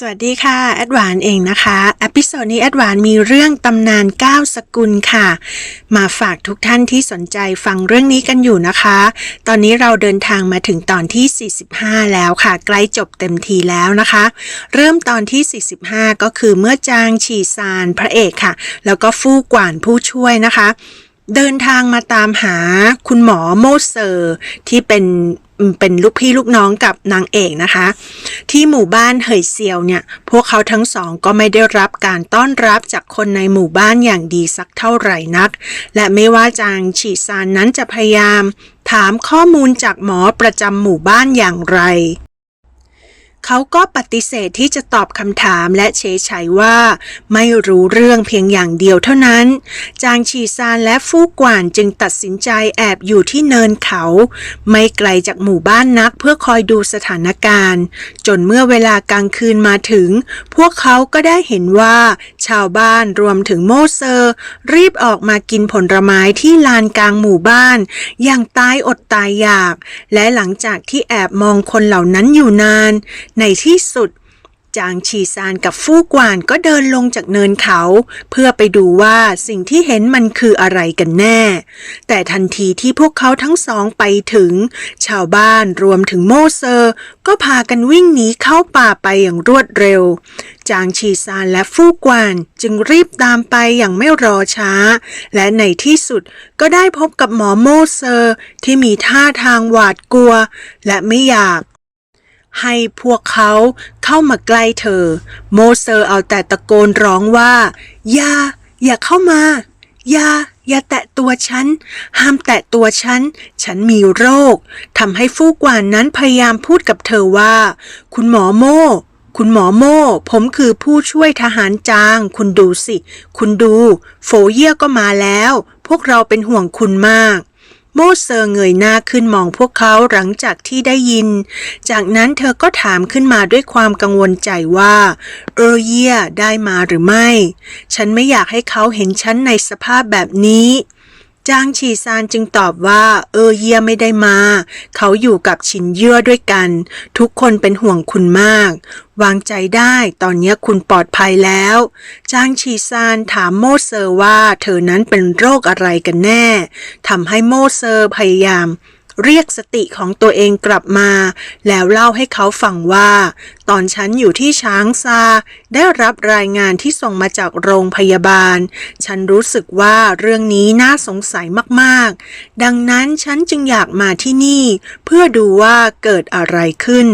สวัสดีค่ะ แอดวานเองนะคะอพิโซดนี้แอดวานมีเรื่องตำนาน 9 สกุลค่ะ มาฝากทุกท่านที่สนใจฟังเรื่องนี้กันอยู่นะคะ ตอนนี้เราเดินทางมาถึงตอนที่ 45 แล้วค่ะ ใกล้จบเต็มทีแล้วนะคะ เริ่มตอนที่ 45 ก็คือเมื่อจางฉีซานพระเอกค่ะ แล้วก็ฟู่กว่านผู้ช่วยนะคะเดินทางมาตามหาคุณหมอโมเซอร์ ที่เป็น เป็นลูกพี่ลูกน้องกับนางเอกนะคะ ที่หมู่บ้านเหยเซียวเนี่ย พวกเขาทั้งสองก็ไม่ได้รับการต้อนรับจากคนในหมู่บ้านอย่างดีสักเท่าไหร่นัก และไม่ว่าจางฉีซานนั้นจะพยายาม ถามข้อมูลจากหมอประจำหมู่บ้านอย่างไร เขาก็ปฏิเสธที่จะตอบคำถามและเฉยชัยว่า ไม่รู้เรื่องเพียงอย่างเดียวเท่านั้น จางฉีซานและฟู่กวานจึงตัดสินใจแอบอยู่ที่เนินเขา ไม่ไกลจากหมู่บ้านนักเพื่อคอยดูสถานการณ์ จนเมื่อเวลากลางคืนมาถึง พวกเขาก็ได้เห็นว่า ชาวบ้านรวมถึงโมเซอร์ รีบออกมากินผลไม้ที่ลานกลางหมู่บ้าน อย่างตายอดตายอยาก และหลังจากที่แอบมองคนเหล่านั้นอยู่นานในที่สุด จางฉีซานกับฟู่กวานก็เดินลงจากเนินเขา เพื่อไปดูว่าสิ่งที่เห็นมันคืออะไรกันแน่ แต่ทันทีที่พวกเขาทั้งสองไปถึง ชาวบ้านรวมถึงโมเซอร์ ก็พากันวิ่งหนีเข้าป่าไปอย่างรวดเร็ว จางฉีซานและฟู่กวานจึงรีบตามไปอย่างไม่รอช้า และในที่สุดก็ได้พบกับหมอโมเซอร์ ที่มีท่าทางหวาดกลัว และไม่อยาก ให้พวกเขาเข้ามาใกล้เธอ โมเซอร์เอาแต่ตะโกนร้องว่า อย่า อย่าเข้ามา อย่า อย่าแตะตัวฉัน ห้ามแตะตัวฉัน ฉันมีโรค ทำให้ฟูกวานนั้นพยายามพูดกับเธอว่า คุณหมอโมคุณหมอโม่ ผมคือผู้ช่วยทหารจาง คุณดูสิ คุณดู โฟเยี่ยก็มาแล้ว พวกเราเป็นห่วงคุณมาก โมเซอร์เงยหน้าขึ้นมองพวกเขาหลังจากที่ได้ยิน จากนั้นเธอก็ถามขึ้นมาด้วยความกังวลใจว่า เออเยี่ยได้มาหรือไม่ ฉันไม่อยากให้เขาเห็นฉันในสภาพแบบนี้ จางฉีซานจึงตอบว่า เออเยี่ยไม่ได้มา เขาอยู่กับชินเยื่อด้วยกัน ทุกคนเป็นห่วงคุณมาก วางใจได้ตอนนี้คุณปลอดภัยแล้ว จางฉีซานถามโมเซอร์ว่าเธอนั้นเป็นโรคอะไรกันแน่ทำให้โมเซอร์พยายาม เรียกสติของตัวเองกลับมา แล้วเล่าให้เขาฟังว่า ตอนฉันอยู่ที่ช้างซา ได้รับรายงานที่ส่งมาจากโรงพยาบาล ฉันรู้สึกว่าเรื่องนี้น่าสงสัยมากๆ ดังนั้นฉันจึงอยากมาที่นี่ เพื่อดูว่าเกิดอะไรขึ้น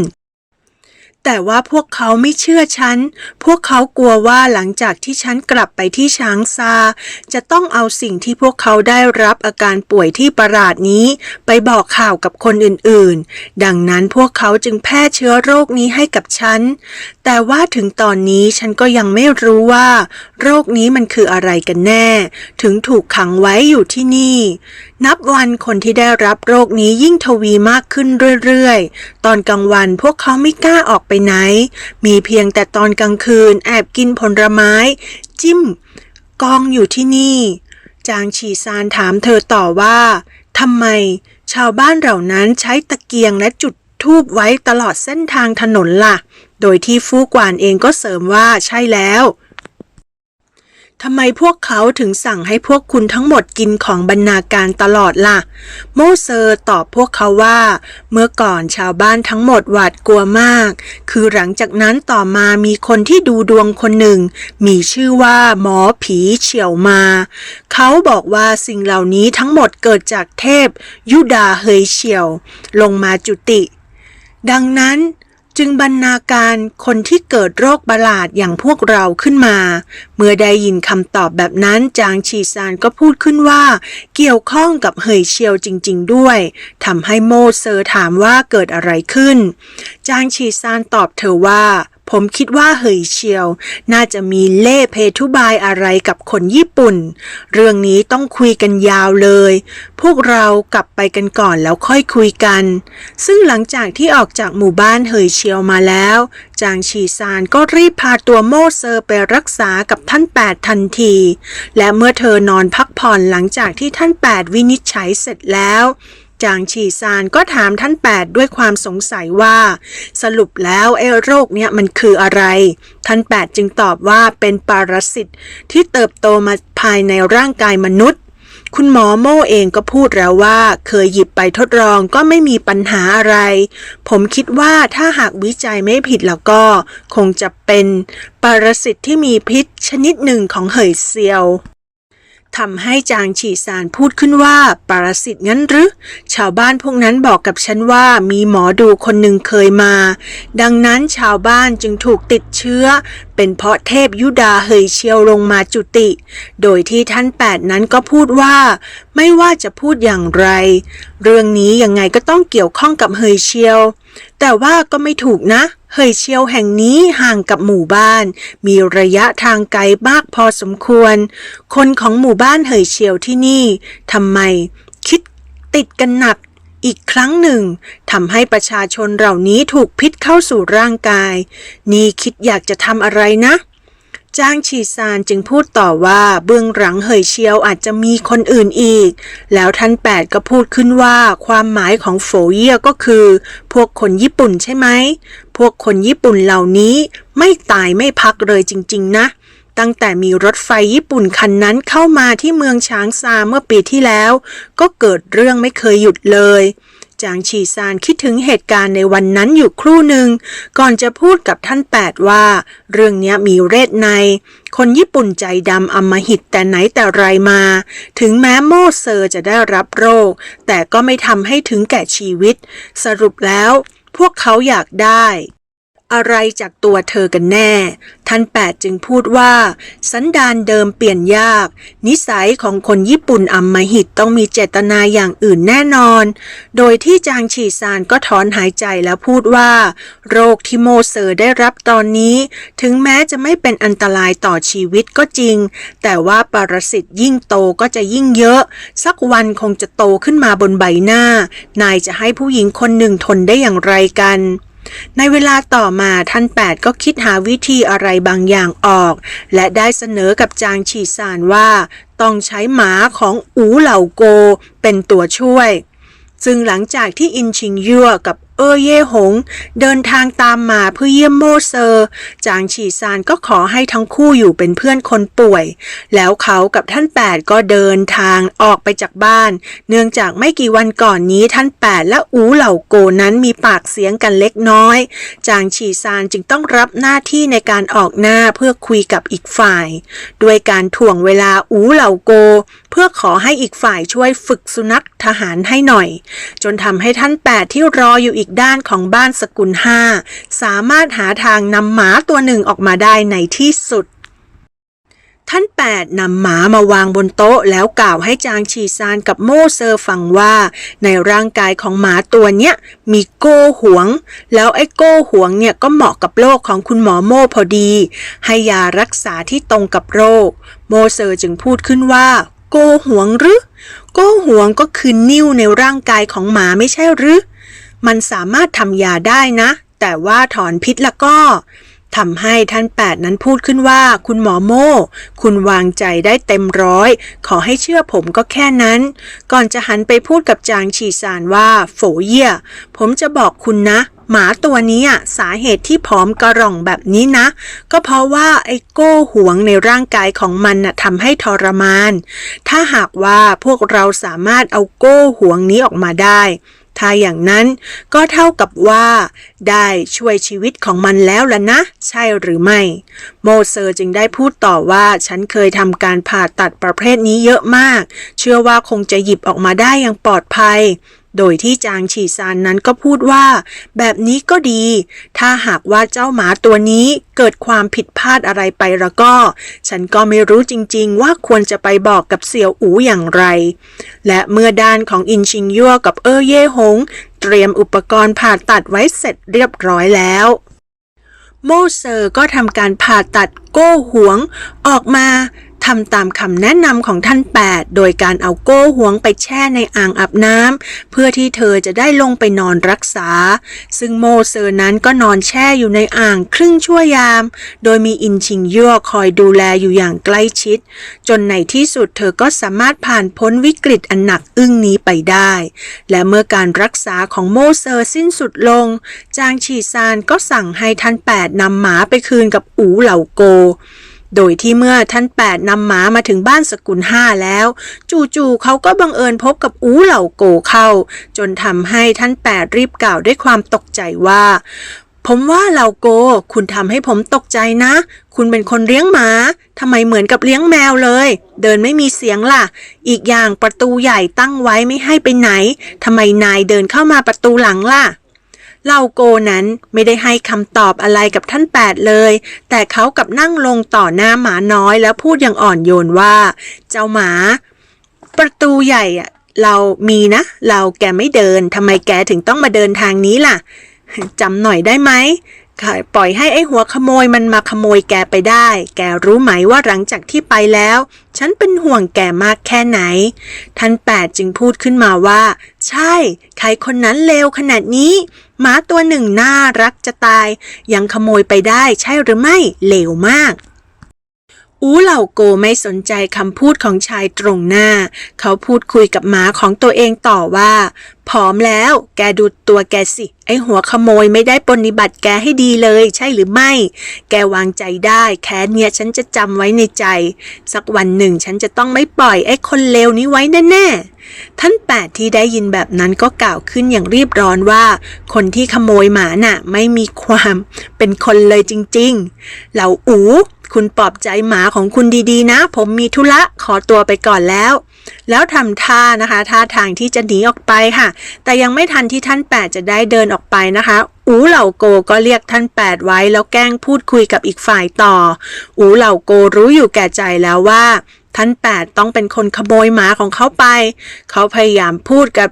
แต่ว่าพวกเขาไม่เชื่อฉัน พวกเขากลัวว่าหลังจากที่ฉันกลับไปที่ช้างซา จะต้องเอาสิ่งที่พวกเขาได้รับอาการป่วยที่ประหลาดนี้ ไปบอกข่าวกับคนอื่นๆ ดังนั้นพวกเขาจึงแพร่เชื้อโรคนี้ให้กับฉัน แต่ว่าถึงตอนนี้ฉันก็ยังไม่รู้ว่า โรคนี้มันคืออะไรกันแน่ ถึงถูกขังไว้อยู่ที่นี่ นับวันคนที่ได้รับโรคนี้ยิ่งทวีมากขึ้นเรื่อยๆ ตอนกลางวันพวกเขาไม่กล้าออกไปไหน มีเพียงแต่ตอนกลางคืนแอบกินผลไม้ จิ้ม กองอยู่ที่นี่ จางฉีซานถามเธอต่อว่าทำไม ชาวบ้านเหล่านั้นใช้ตะเกียงและจุดทูบไว้ตลอดเส้นทางถนนล่ะ โดยที่ฟูกวานเองก็เสริมว่าใช่แล้ว ทำไมพวกเขาถึงสั่งให้พวกคุณทั้งหมดกินของบรรณาการตลอดล่ะ โมเซอร์ตอบพวกเขาว่า เมื่อก่อนชาวบ้านทั้งหมดหวาดกลัวมาก คือหลังจากนั้นต่อมามีคนที่ดูดวงคนหนึ่ง มีชื่อว่าหมอผีเฉียวมา เขาบอกว่าสิ่งเหล่านี้ทั้งหมดเกิดจากเทพ ยุดาเฮยเฉียว ลงมาจุติ ดังนั้น จึงบรรณาการคนที่เกิดโรคประหลาดอย่างพวกเราขึ้นมา เมื่อได้ยินคำตอบแบบนั้นจางฉีซานก็พูดขึ้นว่า เกี่ยวข้องกับเหยเชียวจริง ๆ ด้วยทำให้โมเซอร์ถามว่าเกิดอะไรขึ้น จางฉีซานตอบเธอว่า ผมคิดว่าเหยเชียว น่าจะมีเล่เพทุบายอะไรกับคนญี่ปุ่น เรื่องนี้ต้องคุยกันยาวเลย พวกเรากลับไปกันก่อนแล้วค่อยคุยกัน ซึ่งหลังจากที่ออกจากหมู่บ้านเหยเชียวมาแล้ว จางฉีซานก็รีบพาตัวโมเซอร์ไปรักษากับท่านแปดทันที และเมื่อเธอนอนพักผ่อนหลังจากที่ท่านแปดวินิจฉัยเสร็จแล้ว จางฉีซานก็ถามท่านแปดด้วยความสงสัยว่า สรุปแล้วไอ้โรคเนี่ยมันคืออะไร ท่านแปดจึงตอบว่าเป็นปรสิตที่เติบโตมาภายในร่างกายมนุษย์ คุณหมอโม่เองก็พูดแล้วว่า เคยหยิบไปทดลองก็ไม่มีปัญหาอะไร ผมคิดว่าถ้าหากวิจัยไม่ผิดแล้วก็ คงจะเป็นปรสิตที่มีพิษชนิดหนึ่งของเหยเซียว ทำให้จางฉีซานพูดขึ้นว่าปรสิตงั้นหรือ ชาวบ้านพวกนั้นบอกกับฉันว่ามีหมอดูคนหนึ่งเคยมา ดังนั้นชาวบ้านจึงถูกติดเชื้อ เป็นเพราะเทพยุดาเหยเชียวลงมาจุติ โดยที่ท่านแปดนั้นก็พูดว่า ไม่ว่าจะพูดอย่างไร เรื่องนี้ยังไงก็ต้องเกี่ยวข้องกับเฮยเชียว แต่ว่าก็ไม่ถูกนะเเฮยเชียวแห่งนี้ห่างกับหมู่บ้าน มีระยะทางไกลมากพอสมควร คนของหมู่บ้านเฮยเชียวที่นี่ทำไมคิดติดกันหนักอีกครั้งหนึ่งทำให้ประชาชนเหล่านี้ถูกพิษเข้าสู่ร่างกาย นี่คิดอยากจะทำอะไรนะจ้างฉีซานจึงพูดต่อว่าเบื้องหลังเหยเชียวอาจจะมีคนอื่นอีก แล้วท่านแปดก็พูดขึ้นว่าความหมายของโฟเยียก็คือ พวกคนญี่ปุ่นใช่ไหมพวกคนญี่ปุ่นเหล่านี้ไม่ตายไม่พักเลยจริง ๆ นะ ตั้งแต่มีรถไฟญี่ปุ่นคันนั้นเข้ามาที่เมืองช้างซาเมื่อปีที่แล้ว ก็เกิดเรื่องไม่เคยหยุดเลยจางฉีซานคิดถึงเหตุการณ์ในวันนั้นอยู่ครู่หนึ่ง ก่อนจะพูดกับท่านแปดว่า เรื่องนี้มีเรศใน คนญี่ปุ่นใจดำอำมหิตแต่ไหนแต่ไรมา ถึงแม้โมเซอร์จะได้รับโรค แต่ก็ไม่ทำให้ถึงแก่ชีวิต สรุปแล้ว พวกเขาอยากได้ อะไรจากตัวเธอกันแน่ ท่านแปดจึงพูดว่า สันดานเดิมเปลี่ยนยาก นิสัยของคนญี่ปุ่นอำมหิตต้องมีเจตนาอย่างอื่นแน่นอน โดยที่จางฉีซานก็ถอนหายใจแล้วพูดว่า โรคที่โมเซอร์ได้รับตอนนี้ ถึงแม้จะไม่เป็นอันตรายต่อชีวิตก็จริง แต่ว่าปรสิตยิ่งโตก็จะยิ่งเยอะ สักวันคงจะโตขึ้นมาบนใบหน้า นายจะให้ผู้หญิงคนหนึ่งทนได้อย่างไรกัน ในเวลาต่อมาท่านแปดก็คิดหาวิธีอะไรบางอย่างออก และได้เสนอกับจางฉีซานว่า ต้องใช้หมาของอูเหล่าโกเป็นตัวช่วย ซึ่งหลังจากที่อินชิงยั่วกับ เออเย่หง เดินทางตามมาเพื่อเยี่ยมโมเซอร์จางฉีซานก็ขอให้ทั้งคู่อยู่เป็นเพื่อนคนป่วย แล้วเขากับท่านแปดก็เดินทางออกไปจากบ้าน เนื่องจากไม่กี่วันก่อนนี้ท่านแปดและอูเหล่าโกนั้นมีปากเสียงกันเล็กน้อย จางฉีซานจึงต้องรับหน้าที่ในการออกหน้าเพื่อคุยกับอีกฝ่าย ด้วยการถ่วงเวลาอูเหล่าโก เพื่อขอให้อีกฝ่ายช่วยฝึกสุนัขทหารให้หน่อย จนทำให้ท่านแปดที่รออยู่อีกด้านของบ้านสกุลห้าสามารถหาทางนำหมาตัวหนึ่งออกมาได้ในที่สุดท่านแปดนำหมามาวางบนโต๊ะแล้วกล่าวให้จางฉีซานกับโมเซอร์ฟังว่า ในร่างกายของหมาตัวเนี้ยมีโก้หวง แล้วไอ้โก้หวงเนี่ยก็เหมาะกับโรคของคุณหมอโมพอดี ให้ยารักษาที่ตรงกับโรค โมเซอร์จึงพูดขึ้นว่า โกหวงหรือ โกหวงก็คือนิ่วในร่างกายของหมาไม่ใช่หรือ มันสามารถทำยาได้นะ แต่ว่าถอนพิษแล้วก็ทำให้ท่านแปดนั้นพูดขึ้นว่า คุณหมอโม่ คุณวางใจได้เต็มร้อย ขอให้เชื่อผมก็แค่นั้น ก่อนจะหันไปพูดกับจางฉีซานว่า โฝเยี่ยผมจะบอกคุณนะ หมาตัวนี้อะสาเหตุที่ผอมกระร่องแบบนี้นะ ก็เพราะว่าไอ้โก้หวงในร่างกายของมันน่ะทำให้ทรมาน ถ้าหากว่าพวกเราสามารถเอาโก้หวงนี้ออกมาได้ ถ้าอย่างนั้นก็เท่ากับว่า ได้ช่วยชีวิตของมันแล้วล่ะนะ ใช่หรือไม่ โมเซอร์จึงได้พูดต่อว่าฉันเคยทำการผ่าตัดประเภทนี้เยอะมาก เชื่อว่าคงจะหยิบออกมาได้อย่างปลอดภัย โดยที่จางฉีซานนั้นก็พูดว่า แบบนี้ก็ดี ถ้าหากว่าเจ้าหมาตัวนี้เกิดความผิดพลาดอะไรไปแล้วก็ ฉันก็ไม่รู้จริงๆ ว่าควรจะไปบอกกับเสี่ยวอูอย่างไร และเมื่อด้านของอินชิงยั่วกับเออเย่หง เตรียมอุปกรณ์ผ่าตัดไว้เสร็จเรียบร้อยแล้วโมเซอร์ก็ทำการผ่าตัดโก้หวง ออกมา ทำตามคำแนะนำของท่านแปดโดยการเอาโก้หวงไปแช่ในอ่างอาบน้ำเพื่อที่เธอจะได้ลงไปนอนรักษา ซึ่งโมเซอร์นั้นก็นอนแช่อยู่ในอ่างครึ่งชั่วยาม โดยมีอินชิงยั่วคอยดูแลอยู่อย่างใกล้ชิด จนในที่สุดเธอก็สามารถผ่านพ้นวิกฤตอันหนักอึ้งนี้ไปได้ และเมื่อการรักษาของโมเซอร์สิ้นสุดลง จางฉีซานก็สั่งให้ท่านแปดนำหมาไปคืนกับอูเหล่าโก โดยที่เมื่อท่านแปดนำหมามาถึงบ้านสกุลห้าแล้ว จู่ๆเขาก็บังเอิญพบกับอูเหล่าโกเข้า จนทำให้ท่านแปดรีบกล่าวด้วยความตกใจว่า ผมว่าเหล่าโก คุณทำให้ผมตกใจนะ คุณเป็นคนเลี้ยงหมาทำไมเหมือนกับเลี้ยงแมวเลย เดินไม่มีเสียงล่ะ อีกอย่างประตูใหญ่ตั้งไว้ไม่ให้ไปไหนทำไมนายเดินเข้ามาประตูหลังล่ะ เล่าโกนั้นไม่ได้ให้คำตอบอะไรกับท่านแปดเลย แต่เขากลับนั่งลงต่อหน้าหมาน้อยแล้วพูดอย่างอ่อนโยนว่า เจ้าหมา ประตูใหญ่อะเรามีนะ เราแกไม่เดินทำไมแกถึงต้องมาเดินทางนี้ล่ะจำหน่อยได้ไหมปล่อยให้ไอ้หัวขโมยมันมาขโมยแกไปได้ แกรู้ไหมว่าหลังจากที่ไปแล้ว ฉันเป็นห่วงแกมากแค่ไหน ท่านแปดจึงพูดขึ้นมาว่า ใช่ ใครคนนั้นเลวขนาดนี้ หมาตัวหนึ่งน่ารักจะตาย ยังขโมยไปได้ใช่หรือไม่เลวมาก อูเหล่าโกไม่สนใจคำพูดของชายตรงหน้า เขาพูดคุยกับหมาของตัวเองต่อว่าผอมแล้ว แกดูตัวแกสิ ไอหัวขโมยไม่ได้ปฏิบัติแกให้ดีเลยใช่หรือไม่ แกวางใจได้ แค่เนี้ยฉันจะจำไว้ในใจ สักวันหนึ่งฉันจะต้องไม่ปล่อยไอ้คนเลวนี้ไว้แน่ๆ ท่านแปดที่ได้ยินแบบนั้นก็กล่าวขึ้นอย่างรีบร้อนว่า คนที่ขโมยหมาน่ะ ไม่มีความเป็นคนเลยจริง ๆ เหล่าอู คุณปลอบใจหมาของคุณดีๆนะ ผมมีธุระขอตัวไปก่อนแล้ว แล้วทำท่านะคะท่าทางที่จะหนีออกไปค่ะ แต่ยังไม่ทันที่ท่านแปดจะได้เดินออกไปนะคะอูเหล่าโกก็เรียกท่านแปดไว้แล้วแกล้งพูดคุยกับอีกฝ่ายต่อ อูเหล่าโกรู้อยู่แก่ใจแล้วว่าท่านแปดต้องเป็นคนขโมยหมาของเขาไป เขาพยายามพูดกับ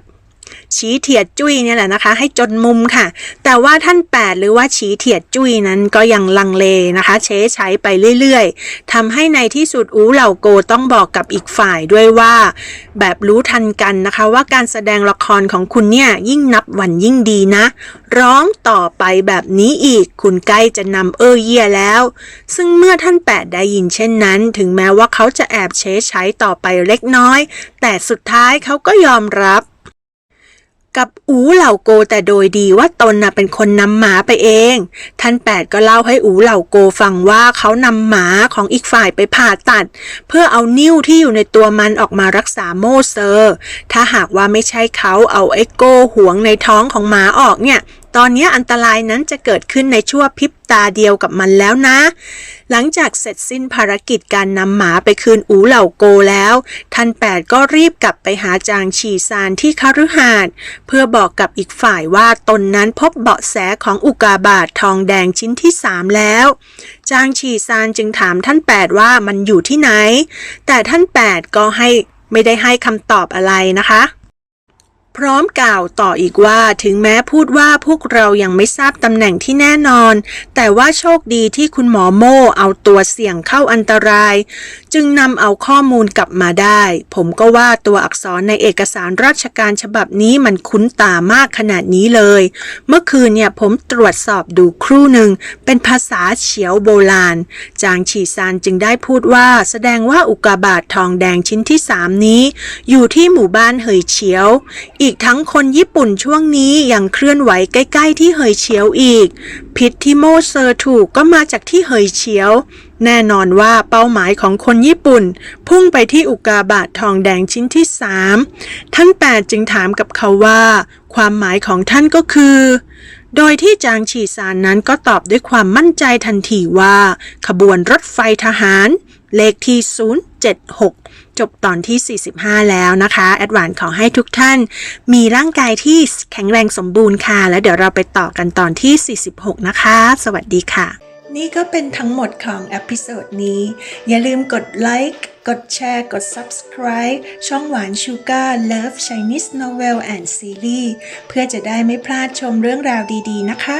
ชี้เถียดจุ้ยเนี่ยแหละนะคะ ให้จนมุมค่ะ แต่ว่าท่านแปดหรือว่าชี้เถียดจุ้ยนั้นก็ยังลังเลนะคะ เช้ใช้ไปเรื่อยๆทำให้ในที่สุดอูเหล่าโกต้องบอกกับอีกฝ่ายด้วยว่า แบบรู้ทันกันนะคะว่าการแสดงละครของคุณเนี่ยยิ่งนับวันยิ่งดีนะ ร้องต่อไปแบบนี้อีกคุณใกล้จะนำเออเยี่ยแล้ว ซึ่งเมื่อท่านแปดได้ยินเช่นนั้น ถึงแม้ว่าเขาจะแอบเช้ใช้ต่อไปเล็กน้อย แต่สุดท้ายเขาก็ยอมรับ กับอูเหล่าโกแต่โดยดีว่าตนน่ะเป็นคนนำหมาไปเอง ท่านแปดก็เล่าให้อูเหล่าโกฟังว่าเขานำหมาของอีกฝ่ายไปผ่าตัด เพื่อเอานิ้วที่อยู่ในตัวมันออกมารักษาโมเซอร์ ถ้าหากว่าไม่ใช่เขาเอาเอโกห่วงในท้องของหมาออกเนี่ย ตอนนี้อันตรายนั้นจะเกิดขึ้นในชั่วพริบตาเดียวกับมันแล้วนะ หลังจากเสร็จสิ้นภารกิจการนำหมาไปคืนอูเหล่าโกแล้ว ท่านแปดก็รีบกลับไปหาจางฉีซานที่คฤหาสน์เพื่อบอกกับอีกฝ่ายว่าตนนั้นพบเบาะแสของอุกาบาตทองแดงชิ้นที่สามแล้ว จางฉีซานจึงถามท่านแปดว่ามันอยู่ที่ไหน แต่ท่านแปดก็ให้ไม่ได้ให้คำตอบอะไรนะคะ พร้อมกล่าวต่ออีกว่าถึงแม้พูดว่าพวกเรายังไม่ทราบตำแหน่งที่แน่นอน แต่ว่าโชคดีที่คุณหมอโม่เอาตัวเสี่ยงเข้าอันตราย จึงนำเอาข้อมูลกลับมาได้ ผมก็ว่าตัวอักษรในเอกสารราชการฉบับนี้มันคุ้นตามากขนาดนี้เลย เมื่อคืนเนี่ยผมตรวจสอบดูครู่หนึ่ง เป็นภาษาเฉียวโบราณ จางฉีซานจึงได้พูดว่า แสดงว่าอุกกาบาตทองแดงชิ้นที่สามนี้ อยู่ที่หมู่บ้านเหยเฉียวอีกทั้งคนญี่ปุ่นช่วงนี้ยังเคลื่อนไหวใกล้ ๆ ที่เหยเฉียวอีก พิษที่โมเซอร์ถูกก็มาจากที่เหยเฉียว แน่นอนว่าเป้าหมายของคนญี่ปุ่น พุ่งไปที่อุกาบาตทองแดงชิ้นที่สามท่านแปดจึงถามกับเขาว่า ความหมายของท่านก็คือโดยที่จางฉีซานนั้นก็ตอบด้วยความมั่นใจทันทีว่า ขบวนรถไฟทหาร เลขที่ 076 จบตอนที่ 45 แล้วนะคะแอดวานขอให้ทุกท่าน มีร่างกายที่แข็งแรงสมบูรณ์ค่ะ แล้วเดี๋ยวเราไปต่อกันตอนที่ 46 นะคะ สวัสดีค่ะ นี่ก็เป็นทั้งหมดของเอพิโซดนี้ อย่าลืมกดไลค์กดแชร์ กด Subscribe ช่องหวานชูการ์ Love Chinese Novel and Series เพื่อจะได้ไม่พลาดชมเรื่องราวดีๆนะคะ